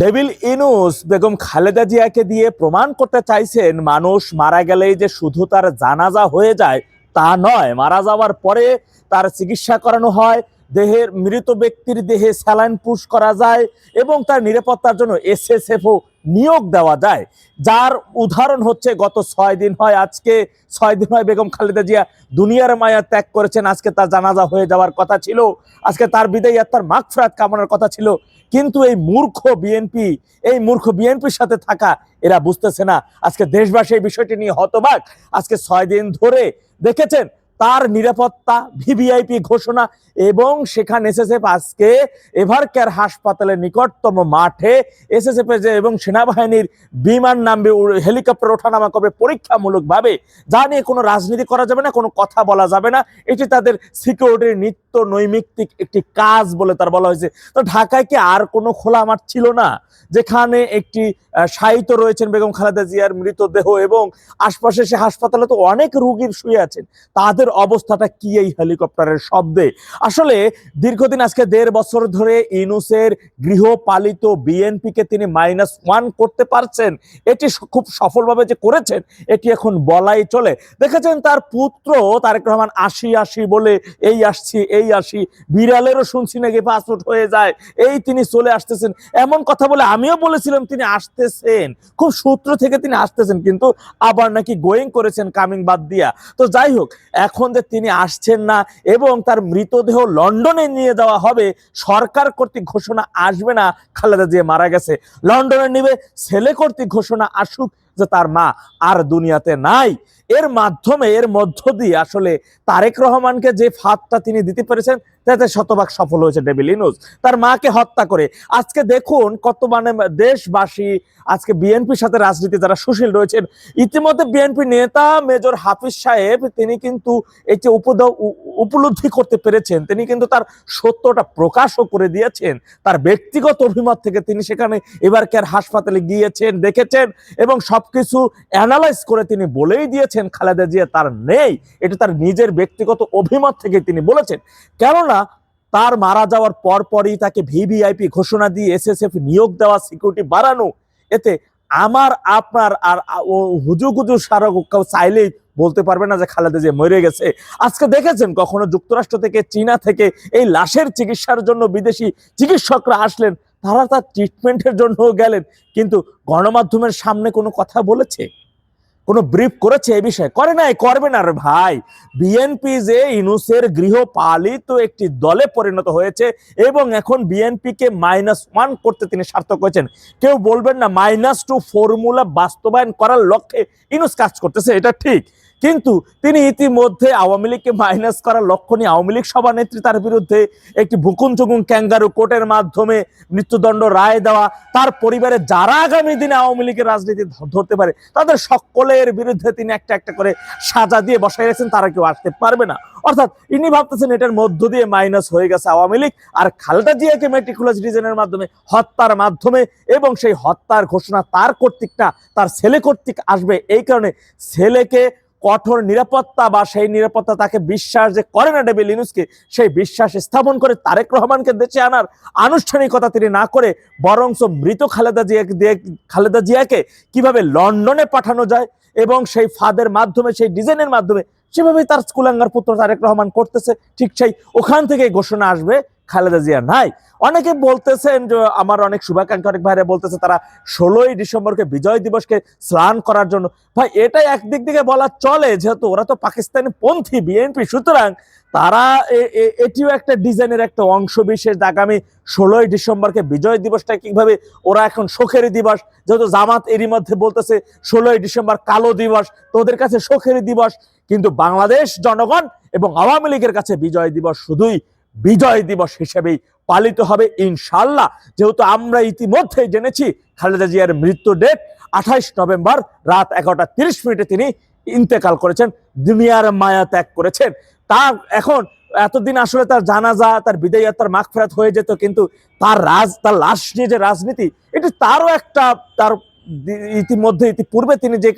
Devil Yunus Begum Khaleda জিয়াকে দিয়ে প্রমাণ করতে চাইছেন, মানুষ মারা গেলেই যে শুধু তার জানাজা হয়ে যায় তা নয়, মারা যাওয়ার পরে তার চিকিৎসা করানো হয়, দেহের মৃত ব্যক্তির দেহে স্যালাইন পুশ করা যায় এবং তার নিরাপত্তার জন্য এসএসএফও নিয়োগ দেওয়া যায়। যার উদাহরণ হচ্ছে গত ছয় দিন হয়, আজকে ছয় দিন হয় বেগম খালেদা জিয়া দুনিয়ার মায়া ত্যাগ করেছেন, আজকে তার জানাজা হয়ে যাওয়ার কথা ছিল, আজকে তার বিদায় আর তার মাগফরাত কামানোর কথা ছিল। কিন্তু এই মূর্খ বিএনপি এই মূর্খ বিএনপির সাথে থাকা এরা বুঝতেছে না। আজকে দেশবাসী এই বিষয়টি নিয়ে হতবাক। আজকে ছয় দিন ধরে দেখেছেন তার নিরাপত্তা ভিভিআইপি ঘোষণা এবং সেখানে এসএসএফ আজকে এভারকেয়ার হাসপাতালের নিকটতম মাঠে এসএসএফ যে এবং সেনাবাহিনীর বিমান নামবে হেলিকপ্টার ওঠানামা করবে পরীক্ষামূলকভাবে। যা নিয়ে কোনো রাজনীতি করা যাবে না, কোনো কথা বলা যাবে না। এটি তাদের সিকিউরিটির নিত্য নৈমিত্তিক একটি কাজ বলে তার বলা হয়েছে। তো ঢাকায় কি আর কোনো খোলা মাঠ ছিল না? যেখানে একটি শায়িত রয়েছেন বেগম খালেদা জিয়ার মৃতদেহ এবং আশপাশে সে হাসপাতালে তো অনেক রোগীর শুয়ে আছেন। তাদের অবস্থাটা কি এই হেলিকপ্টারের শব্দে? আসলে দীর্ঘদিন আজকে দেড় বছর ধরে ইনুসের গৃহপালিত বিএনপিকে তিনি মাইনাস ওয়ান করতে পারছেন। এটি খুব সফলভাবে যে করেছেন, এটি এখন বলাই চলে। দেখেছেন তার পুত্র তারেক রহমান আশি আশি বলে এই আসছি, এই আসি বিড়ালেরও শুনছি নাকি পাসপোর্ট হয়ে যায়। এই তিনি চলে আসতেছেন। এমন কথা বলে আমিও বলেছিলাম তিনি আসতেছেন। খুব সূত্র থেকে তিনি আসতেছেন, কিন্তু আবার নাকি গোয়িং করেছেন কামিং বাদ দিয়া। তো যাই হোক, এখন যে তিনি আসছেন না এবং তার মৃতদেহ লন্ডনে নিয়ে যাওয়া হবে, সরকার কর্তৃক ঘোষণা আসবে না, খালেদা জিয়া মারা গেছে। লন্ডনে নিবে, ছেলে কর্তৃক ঘোষণা আসুক যে তার মা আর দুনিয়াতে নাই। এর মাধ্যমে, এর মধ্য দিয়ে আসলে তারেক রহমানকে যে ফাঁদটা তিনি দিতে পেরেছেন তাতে শতভাগ সফল হয়েছে ডেভিল ইনুস তার মাকে হত্যা করে। আজকে দেখুন কত মানে দেশবাসী, আজকে বিএনপির সাথে রাজনীতি যারা সুশীল রয়েছেন, ইতিমধ্যে বিএনপি নেতা মেজর হাফিজ সাহেব, তিনি কিন্তু এটি উপলব্ধি করতে পেরেছেন। তিনি কিন্তু তার সত্যটা প্রকাশও করে দিয়েছেন। তার ব্যক্তিগত অভিমত থেকে তিনি সেখানে এবার কেয়ার হাসপাতালে গিয়েছেন, দেখেছেন এবং সবকিছু অ্যানালাইজ করে তিনি বলেই দিয়েছেন, খালেদা জিয়া তার নেই। এটা তার নিজের ব্যক্তিগত অভিমত থেকে তিনি বলেছেন। কেননা তার মারা যাওয়ার পরপরই তাকে ভিভিআইপি ঘোষণা দিয়ে এসএসএফ নিয়োগ দেওয়া সিকিউরিটি বাড়ানো। এতে আমার, আপনার আর হুজু গুজু সারা কেউ চাইলেই বলতে পারবে না যে খালেদা জিয়া মরে গেছে। আজকে দেখেছেন কখনো যুক্তরাষ্ট্র থেকে, চীনা থেকে এই লাশের চিকিৎসার জন্য বিদেশি চিকিৎসকরা আসলেন, তারা তার ট্রিটমেন্টের জন্য গেলেন, কিন্তু গণমাধ্যমের সামনে কোনো কথা বলেছে? কোনো ব্রিফ করেছে এই বিষয়ে? করে নাই, করবে না রে ভাই। বিএনপি যে ইনুসের গৃহপালিত একটি দলে পরিণত হয়েছে এবং এখন বিএনপিকে মাইনাস ওয়ান করতে তিনি সার্থক হয়েছেন। কেউ বলবেন না মাইনাস টু ফর্মুলা বাস্তবায়ন করার লক্ষ্যে ইনুস কাজ করতেছে, এটা ঠিক। কিন্তু তিনি ইতিমধ্যে আওয়ামী লীগকে মাইনাস করার লক্ষ্য নিয়ে আওয়ামী লীগ সভানেত্রী তার বিরুদ্ধে একটি ভুকুন চুকুন ক্যাঙ্গারু কোর্টের মাধ্যমে মৃত্যুদণ্ড রায় দেওয়া, তার পরিবারে যারা আগামী দিনে আওয়ামী লীগের রাজনীতি ধরতে পারে, তাদের সকলের বিরুদ্ধে তিনি একটা একটা করে সাজা দিয়ে বসাই রেখেছেন, তারা কেউ আসতে পারবে না। অর্থাৎ ইনি ভাবতেছেন এটার মধ্য দিয়ে মাইনাস হয়ে গেছে আওয়ামী লীগ, আর খালেদা জিয়াকে মেট্রিকুলাস রিজনের মাধ্যমে হত্যার মাধ্যমে এবং সেই হত্যার ঘোষণা তার কর্তৃক না তার ছেলে কর্তৃক আসবে, এই কারণে ছেলেকে কঠোর নিরাপত্তা বা সেই নিরাপত্তা তাকে বিশ্বাস যে করে না ডেভিল ইনুসকে সেই বিশ্বাস স্থাপন করে তারেক রহমানকে দেশে আনার আনুষ্ঠানিকতা তিনি না করে বরংস মৃত খালেদা জিয়াকে দিয়ে খালেদা জিয়াকে কীভাবে লন্ডনে পাঠানো যায় এবং সেই ফাদের মাধ্যমে, সেই ডিজাইনের মাধ্যমে, সেভাবেই তার স্কুলাঙ্গার পুত্র তারেক রহমান করতেছে, ঠিক সেই ওখান থেকে ঘোষণা আসবে খালেদা জিয়া নাই। অনেকে বলতেছেন যে আমার অনেক শুভাকাঙ্ক্ষী, অনেক ভাইরা বলতেছে তারা ষোলোই ডিসেম্বরকে বিজয় দিবসকে স্নান করার জন্য। ভাই, এটা একদিক থেকে বলা চলে, যেহেতু ওরা তো পাকিস্তানি পন্থী, বিএনপি, সুতরাং তারা এটিও একটা ডিজাইনের একটা অংশ বিশেষ আগামী ষোলোই ডিসেম্বরকে বিজয় দিবসটা কীভাবে ওরা এখন শোকের দিবস, যেহেতু জামাত এরই মধ্যে বলতেছে ষোলোই ডিসেম্বর কালো দিবস তো ওদের কাছে শোকের দিবস, কিন্তু বাংলাদেশ জনগণ এবং আওয়ামী লীগের কাছে বিজয় দিবস শুধুই বিজয় দিবস হিসেবেই পালিত হবে ইনশাল্লাহ যেহেতু আমরা ইতিমধ্যে জেনেছি খালেদা জিয়ার মৃত্যু ডেট আঠাইশ নভেম্বর রাত এগারোটা তিরিশ মিনিটে তিনি ইন্তেকাল করেছেন, দুনিয়ার মায়া ত্যাগ করেছেন। তার এখন এতদিন আসলে তার জানাজা, তার বিদায় তার মাগফেরাত হয়ে যেত, কিন্তু তার রাজ, তার লাশ নিয়ে যে রাজনীতি, এটি তারও একটা, তার ইতিমধ্যে, ইতিপূর্বে তিনি যে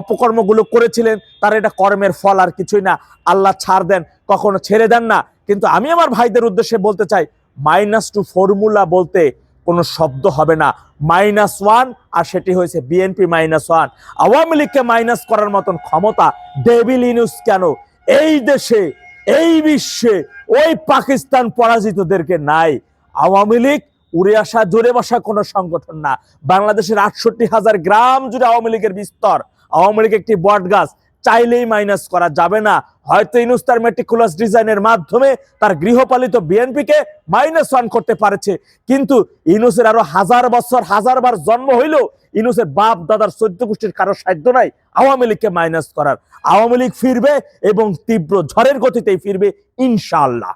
অপকর্মগুলো করেছিলেন, তার এটা কর্মের ফল আর কিছুই না। আল্লাহ ছাড় দেন, কখনো ছেড়ে দেন না। কিন্তু আমি আমার ভাইদের উদ্দেশ্যে বলতে চাই মাইনাস টু ফর্মুলা বলতে কোনো শব্দ হবে না। মাইনাস ওয়ান আর সেটি হয়েছে বিএনপি মাইনাস ওয়ান আওয়ামী লীগকে মাইনাস করার মতন ক্ষমতা ডেভিল ইনুস কেন এই দেশে, এই বিশ্বে, ওই পাকিস্তান পরাজিতদেরকে নাই? আওয়ামী লীগ উড়ে আসা, জোরে বসা কোনো সংগঠন না। বাংলাদেশের আটষট্টি হাজার গ্রাম জুড়ে আওয়ামী লীগের বিস্তর। আওয়ামী লীগ একটি বট গাছ চাইলেই মাইনাস করা যাবে না। হয়তো ইনুস্তার মেটিকুলাস ডিজাইনের মাধ্যমে তার গৃহপালিত বিএনপিকে মাইনাস ওয়ান করতে পারেছে। কিন্তু ইনুসের আরও হাজার বছর হাজারবার জন্ম হইলেও ইনুসের বাপ, দাদার চোদ্দ গোষ্ঠীর কারও সাধ্য নাই আওয়ামী লীগকে মাইনাস করার। আওয়ামী লীগ ফিরবে এবং তীব্র ঝড়ের গতিতেই ফিরবে, ইনশাআল্লাহ।